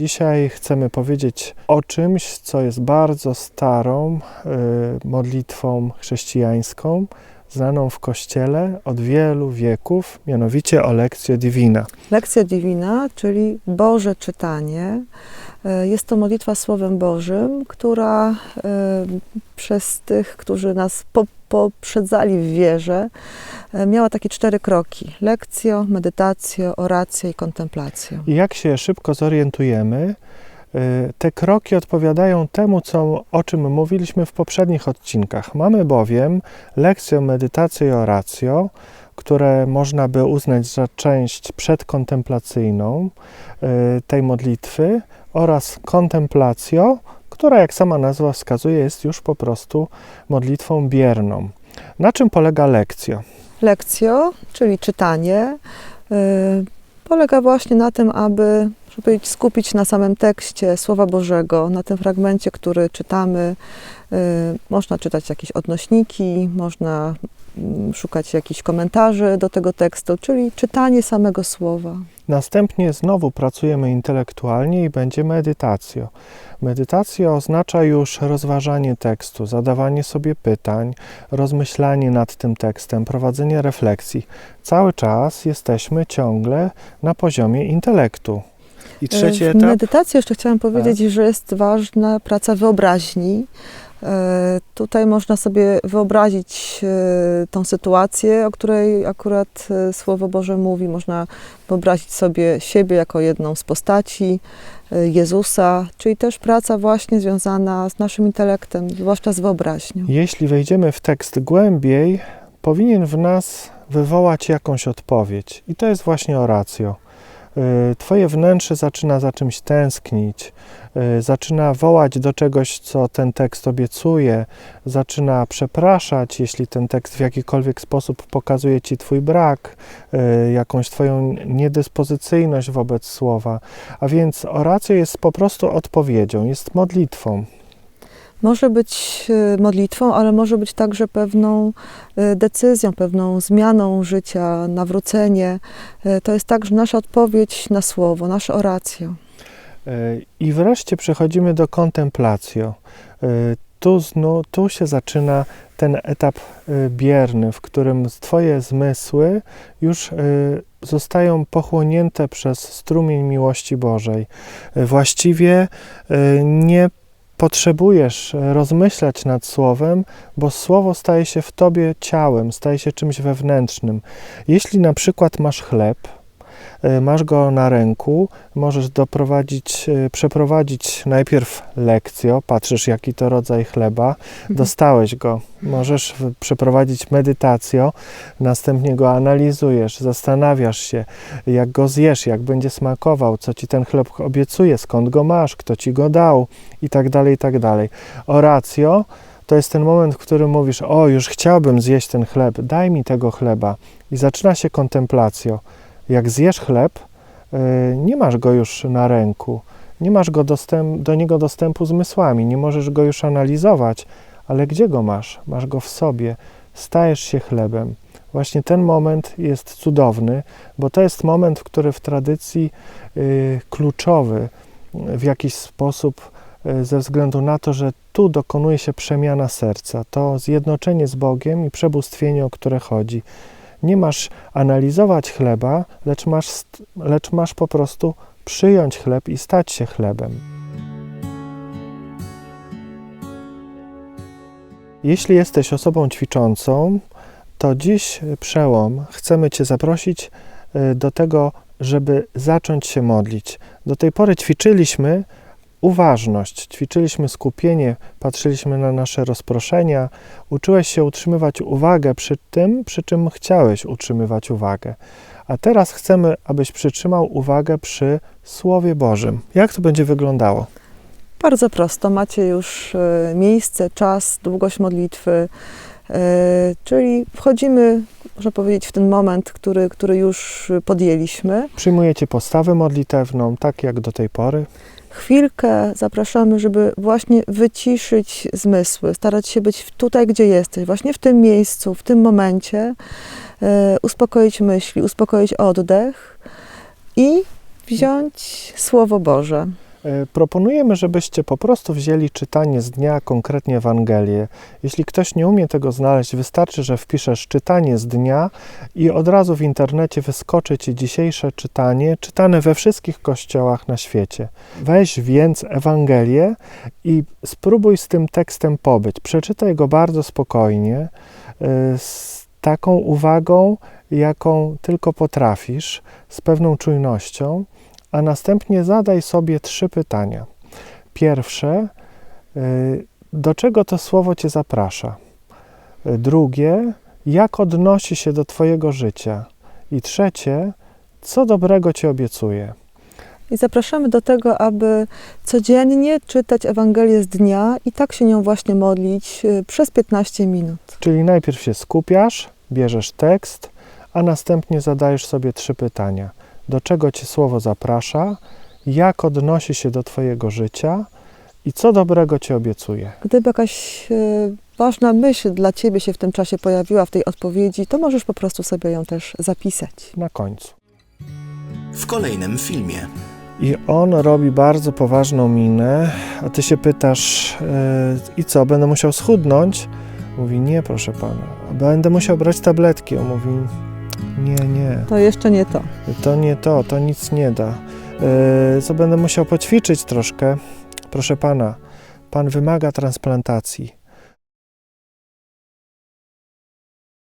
Dzisiaj chcemy powiedzieć o czymś, co jest bardzo starą y, modlitwą chrześcijańską, znaną w Kościele od wielu wieków, mianowicie o Lectio Divina. Lekcja Divina, czyli Boże czytanie. E, Jest to modlitwa Słowem Bożym, która e, przez tych, którzy nas po, poprzedzali w wierze, miała takie cztery kroki. Lekcjo, medytacjo, oracjo i kontemplacjo. I jak się szybko zorientujemy, y, te kroki odpowiadają temu, co, o czym mówiliśmy w poprzednich odcinkach. Mamy bowiem lekcję, medytację i oracjo, które można by uznać za część przedkontemplacyjną y, tej modlitwy oraz kontemplacjo, która, jak sama nazwa wskazuje, jest już po prostu modlitwą bierną. Na czym polega lekcja? Lekcjo, czyli czytanie, e, polega właśnie na tym, aby żeby skupić na samym tekście Słowa Bożego, na tym fragmencie, który czytamy. E, Można czytać jakieś odnośniki, można szukać jakichś komentarzy do tego tekstu, czyli czytanie samego Słowa. Następnie znowu pracujemy intelektualnie i będzie medytacjo. Medytacja oznacza już rozważanie tekstu, zadawanie sobie pytań, rozmyślanie nad tym tekstem, prowadzenie refleksji. Cały czas jesteśmy ciągle na poziomie intelektu. I trzeci w etap? medytacji jeszcze chciałam powiedzieć, że jest ważna praca wyobraźni. E, Tutaj można sobie wyobrazić e, tą sytuację, o której akurat e, Słowo Boże mówi. Można wyobrazić sobie siebie jako jedną z postaci Jezusa, czyli też praca właśnie związana z naszym intelektem, zwłaszcza z wyobraźnią. Jeśli wejdziemy w tekst głębiej, powinien w nas wywołać jakąś odpowiedź. I to jest właśnie oracjo. Y, Twoje wnętrze zaczyna za czymś tęsknić, y, zaczyna wołać do czegoś, co ten tekst obiecuje, zaczyna przepraszać, jeśli ten tekst w jakikolwiek sposób pokazuje Ci Twój brak, y, jakąś Twoją niedyspozycyjność wobec słowa. A więc oracja jest po prostu odpowiedzią, jest modlitwą. Może być e, modlitwą, ale może być także pewną e, decyzją, pewną zmianą życia, nawrócenie. E, To jest także nasza odpowiedź na słowo, nasza oracja. I wreszcie przechodzimy do kontemplacjo. Tu, znu, tu się zaczyna ten etap bierny, w którym Twoje zmysły już zostają pochłonięte przez strumień miłości Bożej. Właściwie nie potrzebujesz rozmyślać nad Słowem, bo Słowo staje się w Tobie ciałem, staje się czymś wewnętrznym. Jeśli na przykład masz chleb, masz go na ręku, możesz doprowadzić, y, przeprowadzić najpierw lekcję, patrzysz jaki to rodzaj chleba, dostałeś go, możesz przeprowadzić medytację, następnie go analizujesz, zastanawiasz się, jak go zjesz, jak będzie smakował, co ci ten chleb obiecuje, skąd go masz, kto ci go dał i tak dalej, i tak dalej. Oracjo to jest ten moment, w którym mówisz, o już chciałbym zjeść ten chleb, daj mi tego chleba i zaczyna się kontemplacjo. Jak zjesz chleb, y, nie masz go już na ręku, nie masz go dostęp, do niego dostępu zmysłami, nie możesz go już analizować, ale gdzie go masz? Masz go w sobie, stajesz się chlebem. Właśnie ten moment jest cudowny, bo to jest moment, który w tradycji y, kluczowy w jakiś sposób y, ze względu na to, że tu dokonuje się przemiana serca, to zjednoczenie z Bogiem i przebóstwienie, o które chodzi. Nie masz analizować chleba, lecz masz, lecz masz po prostu przyjąć chleb i stać się chlebem. Jeśli jesteś osobą ćwiczącą, to dziś przełom chcemy Cię zaprosić y, do tego, żeby zacząć się modlić. Do tej pory ćwiczyliśmy uważność, ćwiczyliśmy skupienie, patrzyliśmy na nasze rozproszenia, uczyłeś się utrzymywać uwagę przy tym, przy czym chciałeś utrzymywać uwagę. A teraz chcemy, abyś przytrzymał uwagę przy Słowie Bożym. Jak to będzie wyglądało? Bardzo prosto, macie już e, miejsce, czas, długość modlitwy, e, czyli wchodzimy, można powiedzieć, w ten moment, który, który już podjęliśmy. Przyjmujecie postawę modlitewną, tak jak do tej pory. Chwilkę zapraszamy, żeby właśnie wyciszyć zmysły, starać się być tutaj, gdzie jesteś, właśnie w tym miejscu, w tym momencie, e, uspokoić myśli, uspokoić oddech i wziąć Słowo Boże. E, Proponujemy, żebyście po prostu wzięli czytanie z dnia, konkretnie Ewangelię. Jeśli ktoś nie umie tego znaleźć, wystarczy, że wpiszesz czytanie z dnia i od razu w internecie wyskoczy ci dzisiejsze czytanie, czytane we wszystkich kościołach na świecie. Weź więc Ewangelię i spróbuj z tym tekstem pobyć. Przeczytaj go bardzo spokojnie, y, z taką uwagą, jaką tylko potrafisz, z pewną czujnością, a następnie zadaj sobie trzy pytania. Pierwsze, y, do czego to słowo Cię zaprasza? Y, Drugie, jak odnosi się do Twojego życia? I trzecie, co dobrego Ci obiecuje? I zapraszamy do tego, aby codziennie czytać Ewangelię z dnia i tak się nią właśnie modlić y, przez 15 minut. Czyli najpierw się skupiasz, bierzesz tekst, a następnie zadajesz sobie trzy pytania. Do czego Cię słowo zaprasza? Jak odnosi się do Twojego życia? I co dobrego Ci obiecuje? Gdyby jakaś y, ważna myśl dla Ciebie się w tym czasie pojawiła w tej odpowiedzi, to możesz po prostu sobie ją też zapisać. Na końcu. w kolejnym filmie. I on robi bardzo poważną minę, a ty się pytasz, yy, i co, będę musiał schudnąć? Mówi, nie, proszę pana, będę musiał brać tabletki. On mówi, nie, nie, To jeszcze nie to. to nie to, to nic nie da. Yy, co będę musiał poćwiczyć troszkę? Proszę pana, pan wymaga transplantacji.